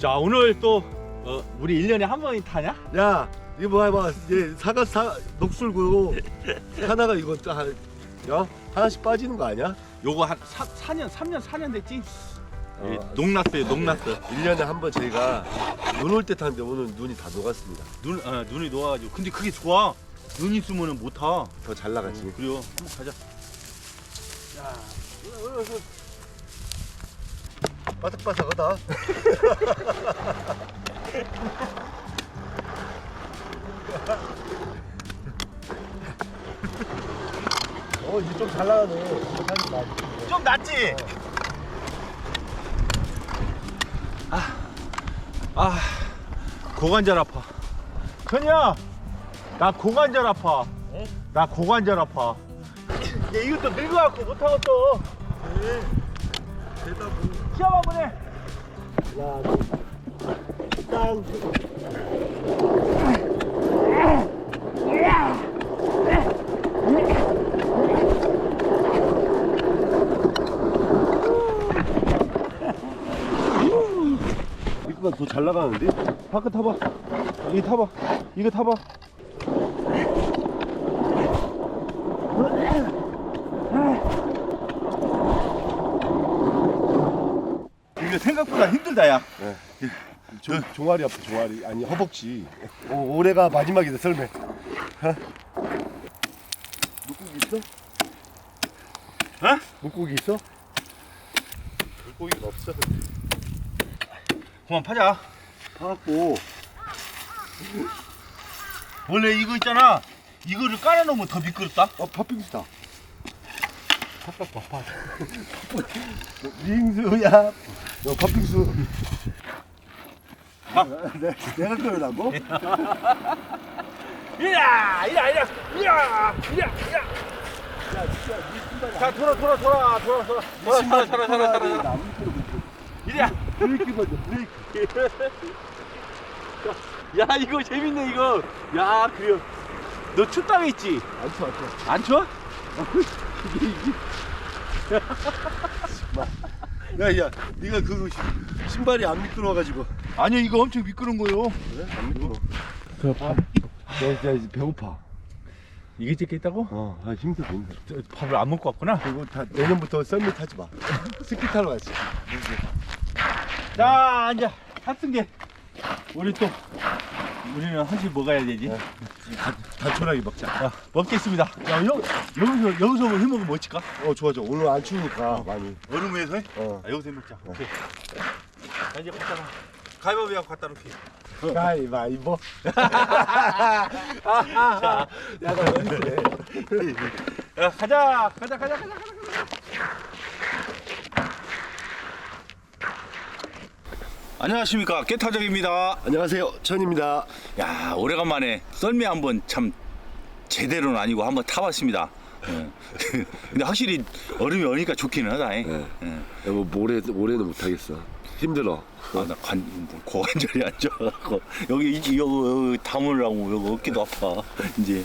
자 오늘 또 어, 우리 1년에 한 번이 타냐? 야 이거 뭐 해봐. 얘 사과 사 녹슬고 하나가 이거 야 하나씩 빠지는 거 아니야? 요거 한 4, 4년 3년 4년 됐지? 어. 예, 녹났어요 녹났어. 1년에 한 번 저희가 눈 올 때 타는데 오늘 눈이 다 녹았습니다. 눈, 어, 눈이 녹아가지고. 근데 그게 좋아. 눈 있으면 못타. 더 잘 나가지. 그래요. 한번 가자 바삭바삭하다 어 이제 좀잘 나가네 좀 낫지? 아, 고관절 아파. 현이야, 나 고관절 아파. 나 고관절 아파. 야, 이것도 늙어갖고 못하겠어. 시험 한번 해. 땅 이거가 더잘 나가는데? 바퀴 타봐. 이거 타봐. 이거 타봐. 이거 생각보다 힘들다, 야. 조, 종아리 아파 종아리 아니 허벅지 오, 올해가 마지막이다 썰매 어? 물고기 있어? 어? 물고기 있어? 물고기가 없어 그만 파자. 파갖고 원래 이거 있잖아. 이거를 깔아놓으면 더 미끄럽다. 어 팥빙수다 팥팥팥팥 빙수야 너 팥빙수 아. 내, 내가 끓으라고? 이야, 이야, 이야, 이야, 이야, 이야. 자, 돌아, 돌아, 돌아, 돌아, 돌아. 돌아, 살아, 살아, 살아, 살아, 살아. 이야. 브레이크 먼저 브레이크 야, 이거 재밌네, 이거. 야, 그래요. 너 춥다고 했지? 안 추워 안 추워 안 추워? 야야 네가 그거 신- 신발이 안 미끄러워가지고 아니, 이거 엄청 미끄러운 거요. 그래? 안 미끄러워 아, 야, 야 이제 배고파 이게 찍겠다고? 어 아, 힘들어 힘들어 저 밥을 안 먹고 왔구나. 그리고 다 내년부터 썰매 타지 마 스키 타러 가지 자, 앉아. 탑승계. 우리 또, 우리는 한식 먹어야 되지. 네. 단촐하게 먹자 자, 먹겠습니다. 야, 형, 여기서, 여기서 뭐 해먹으면 뭐 칠까? 어 좋아 좋아 오늘 안 추우니까 많이 얼음에서 해? 어 아, 여기서 해 먹자. 오케이. 자, 이제 갖다 놔. 가위바위보 갖다 놓기. 가위바위보 자, 야나 연습해 야, 가자, 가자, 가자, 가자, 가자. 가자. 안녕하십니까 깨타적입니다. 안녕하세요 천입니다 야 오래간만에 썰매 한번 참 제대로는 아니고 한번 타봤습니다. 예. 근데 확실히 얼음이 얼니까 좋기는 하다. 예. 네. 예. 뭐 모레 모레는 못하겠어 힘들어 아, 나 관, 뭐 고관절이 안 좋아갖고 여기 이- 여기, 여기 담으려고 여기 어깨도 아파. 이제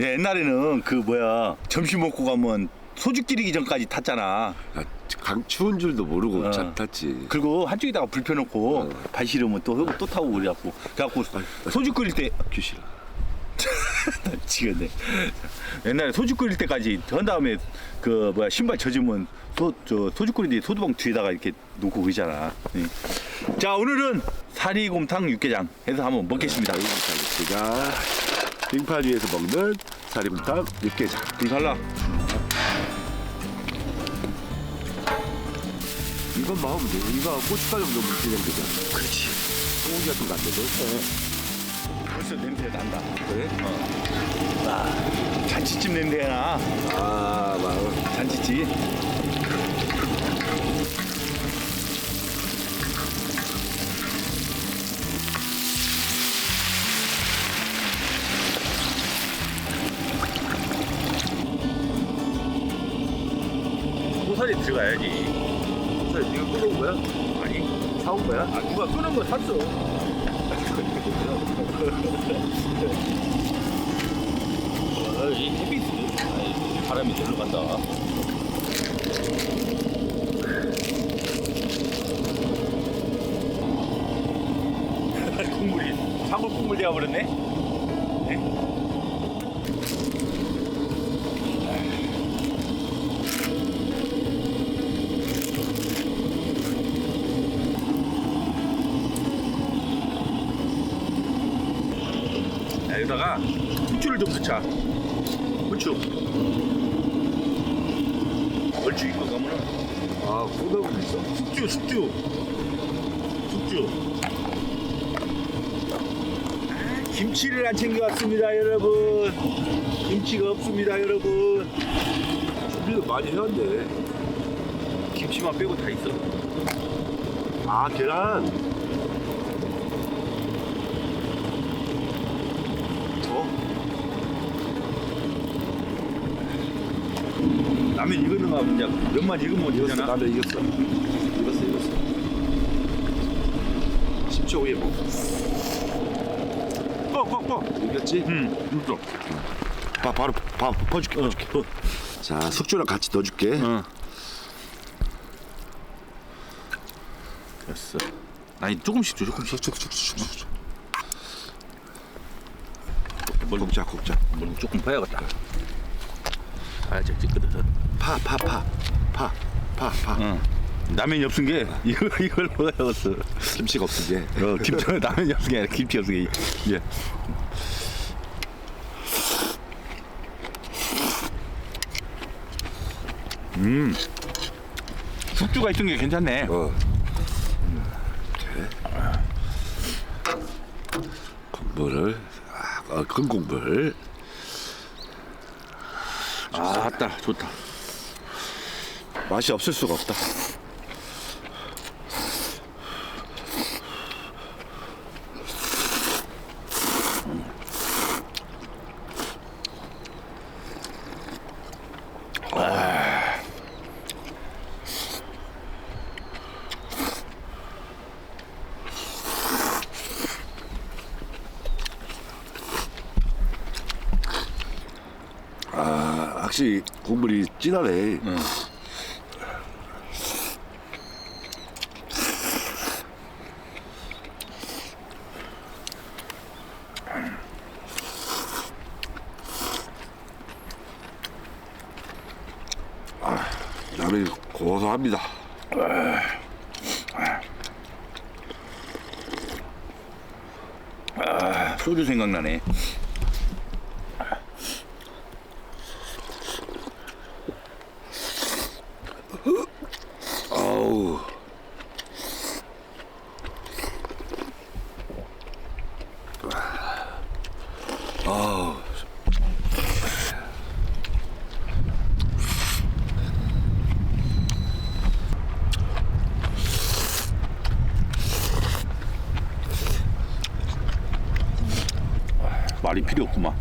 예, 옛날에는 그 뭐야 점심 먹고 가면 소주 끼리기 전까지 탔잖아. 야, 강 추운 줄도 모르고 어. 잘 탔지 그리고 한쪽에다가 불 펴놓고 어. 발 시르면 또, 또 타고 그래갖고 그래갖고 소주 끓일 때 규실 지겠네. 옛날에 소주 끓일 때까지 한 다음에 그 뭐야 신발 젖으면 소, 저 소주 끓일 때 소두봉 뒤에다가 이렇게 놓고 그러잖아. 예. 자 오늘은 사리곰탕 육개장 해서 한번 먹겠습니다. 제가 빙판 위에서 먹는 사리곰탕 육개장 불 살라. 이건 마음면 돼 이거 고춧가루 넣으면 육개장 되잖아 그렇지 소고기 같은 거안 넣어 벌써 냄새 난다. 그래? 어. 아, 잔치집 냄새 나. 아 마음 잔치집. 바람이 들러 간다. 사골 국물 되어 버렸네. 여기다가 후추를 좀 넣자. 후추. 얼추 이거 가면은 아 콩나물도 있어 숙주, 숙주. 숙주. 아, 김치를 안 챙겨왔습니다, 여러분. 김치가 없습니다, 여러분. 준비를 많이 해왔네 김치만 빼고 다 있어. 아 계란 어? 라면 익었는 거 이제 면만 익으면 되잖아. 라면 이겼어 이겼어 이겼어 10초 후에 뭐 뻑, 뻑, 뻑. 이겼지? 응, 익었어. 봐 바로 봐 퍼줄게 퍼줄게 자 숙주랑 같이 넣어줄게 응. 됐어. 아니 조금씩 줘, 조금씩. 숙숙숙숙숙 뭘 곱자 곱자 뭘 조금 봐야겠다. 아, 저 찌거든. 파파 파 파 파 파 응. 라면이 없은 게 이거 이걸 먹어야겠어. 김치가 없은 게 어, 김치 라면이 없은 게 아니라 김치 없은 게 이제. 음. 숙주가 있던 게 괜찮네. 어. 이렇게 국물을 아, 어, 큰 국물 아, 따 좋다. 맛이 없을 수가 없다. 아, 확실히 국물이 진하네. 라면이 고소합니다. 아, 소주 생각나네. 아우. 아우. 말이 필요 없구만.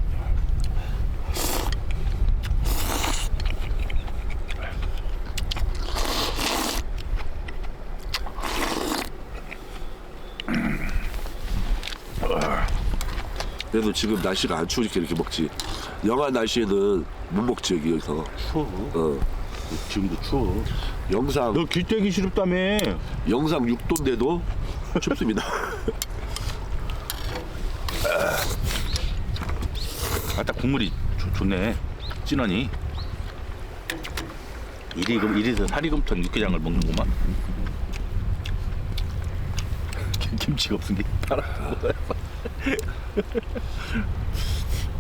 그래도 지금 날씨가 안 추우니까 이렇게 먹지. 영하 날씨에는 못 먹지 여기서. 추워. 어. 지금도 추워. 영상 너 길떼기 싫었다며. 영상 6도인데도 춥습니다. 아따 국물이 좋, 좋네. 진하니. 이리 금 이래서 사리곰탕 육개장을 먹는구만. 김- 김치가 없은 게 팔아.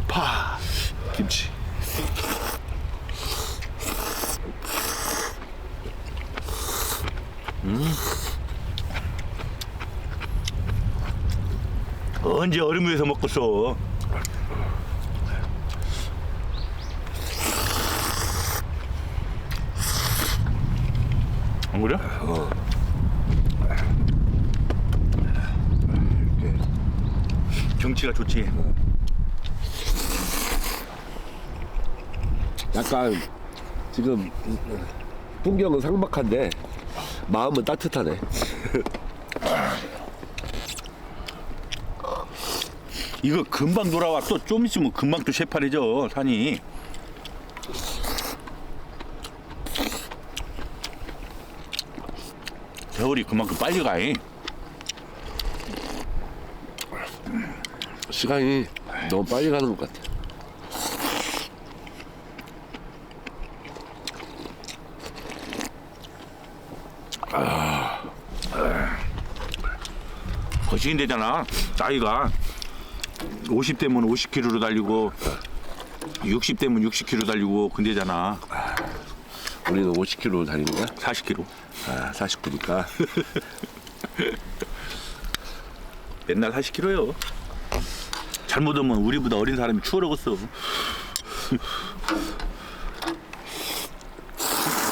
파 김치. 언제 얼음 위에서 먹겠어? 안 그래? 어. 경치가 좋지. 약간 지금 풍경은 상막한데 마음은 따뜻하네. 이거 금방 돌아와 또 좀 있으면 금방 또 새파래져 산이. 겨울이 그만큼 빨리 가. 잉. 시간이 너무 빨리 가는 것 같아. 거시긴 되잖아. 나이가 50대면 50km로 달리고 60대면 60km 달리고 근데잖아. 우리는 50km 달리는 거야? 40km. 아, 49니까. 맨날 40km요. 잘못하면 우리보다 어린 사람이 추월하겠어.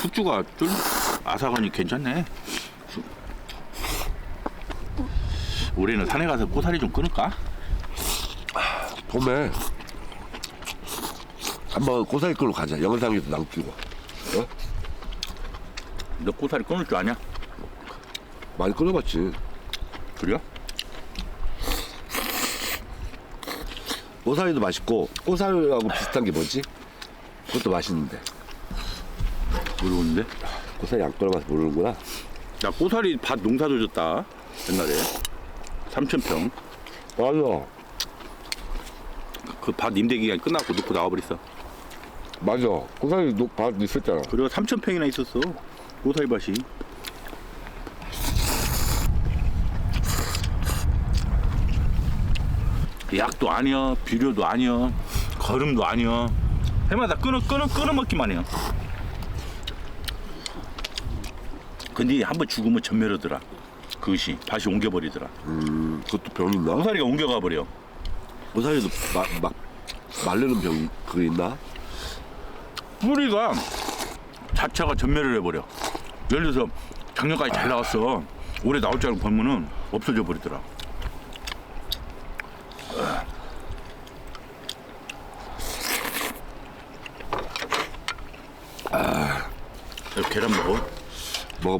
숙주가 좀 아삭하니 괜찮네. 올해는 산에 가서 고사리 좀 끊을까? 봄에 한번 고사리 끌로 가자. 영상에도 남기고. 어? 너 고사리 끊을 줄 아냐? 많이 끌어봤지. 그래 요? 고사리도 맛있고 고사리하고 비슷한 게 뭐지? 그것도 맛있는데. 모르겠는데. 고사리 안 끌어봐서 모르는구나. 야 고사리 밭 농사도 졌다 옛날에 3천평 맞아. 그 밭 임대 기간 끝나고 넣고 나와버렸어 맞아. 고사리 녹 밭 있었잖아. 그리고 3천평이나 있었어 고사리 밭이 약도 아니야 비료도 아니야 거름도 아니야 해마다 끊어 끊어 끊어 먹기만 해요 근데 한번 죽으면 전멸하더라 그것이 밭이 옮겨버리더라 음, 그것도 병 있나? 고사리가 옮겨가 버려 고사리도 막, 막 말르는 병 그거 있나? 뿌리가 자체가 전멸을 해버려. 예를 들어서 작년까지 잘 나왔어. 올해 나올 줄 알고 보면은 없어져 버리더라. 아, 이거 계란 먹어?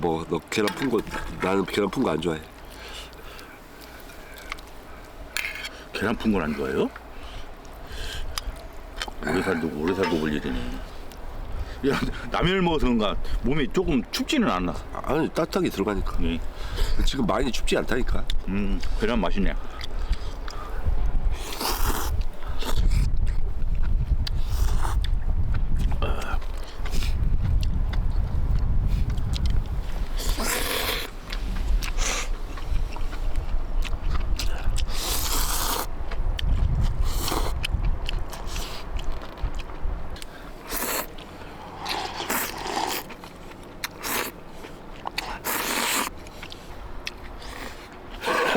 먹어 먹어. 너 계란 푼 거 나는 계란 푼 거 안 좋아해. 계란 푼걸안 좋아해요? 오래 살도 오래 살고 볼 일이네. 야, 라면을 먹어서 그런가 몸이 조금 춥지는 않나. 아니 따뜻하게 들어가니까. 예. 지금 많이 춥지 않다니까. 음, 계란 맛있네.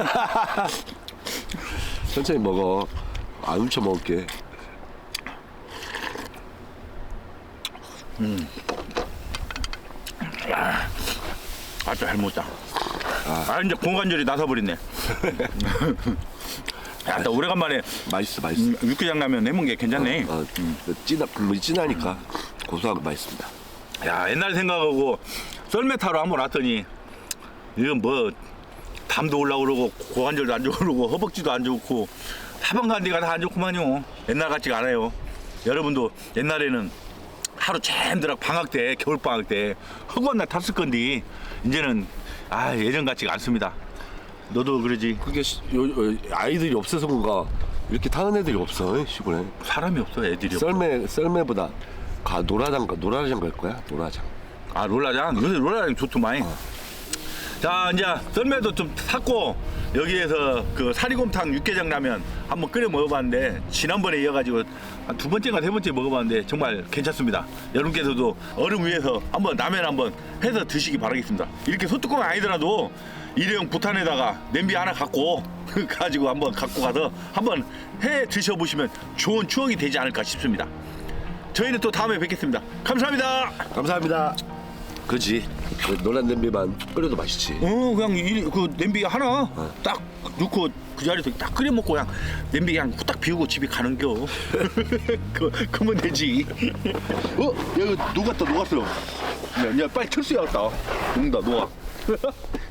천천히 먹어. 안 훔쳐 먹을게. 아주 잘 먹었다. 아, 이제 공관절이 나서버렸네. 야, 나 오래간만에 맛있어 맛있어. 음, 육개장 라면 해먹은 게 괜찮네. 어, 진하 국물이 진하니까 고소하고 맛있습니다. 야, 옛날 생각하고 썰매타로 한번 왔더니 이건 뭐 담도 올라오고 그러고 고관절도 안 좋고 그러고 허벅지도 안 좋고 간 데가 다 안 좋구만요. 옛날 같지가 않아요. 여러분도 옛날에는 하루 잼들어 방학 때 겨울 방학 때 허구한 날 탔을 건데 이제는 아 예전 같지가 않습니다. 너도 그러지 그게 시- 요, 요, 아이들이 없어서 그런가 이렇게 타는 애들이 없어 시골에. 사람이 없어 애들이 없어. 썰매 썰매보다 가 노라장 가 노라장 갈 거야 노라장. 아 롤라장 요새 롤라장 좋더만 자 이제 썰매도 좀 샀고 여기에서 그 사리곰탕 육개장 라면 한번 끓여 먹어봤는데 지난번에 이어가지고 한두 번째가 세 번째 먹어봤는데 정말 괜찮습니다. 여러분께서도 얼음 위에서 한번 라면 한번 해서 드시기 바라겠습니다. 이렇게 소뚜껑이 아니더라도 일회용 부탄에다가 냄비 하나 갖고 가지고 한번 갖고 가서 한번 해 드셔보시면 좋은 추억이 되지 않을까 싶습니다. 저희는 또 다음에 뵙겠습니다. 감사합니다. 감사합니다. 그지? 그 노란 냄비만 끓여도 맛있지. 어 그냥 이, 그 냄비 하나 딱 넣고 그 자리에서 딱 끓여 먹고 그냥 냄비 그냥 후딱 비우고 집에 가는겨. 그 그러면 되지. 어? 야 이거 녹았다 녹았어 야, 야 빨리 철수야 왔다. 녹는다 녹아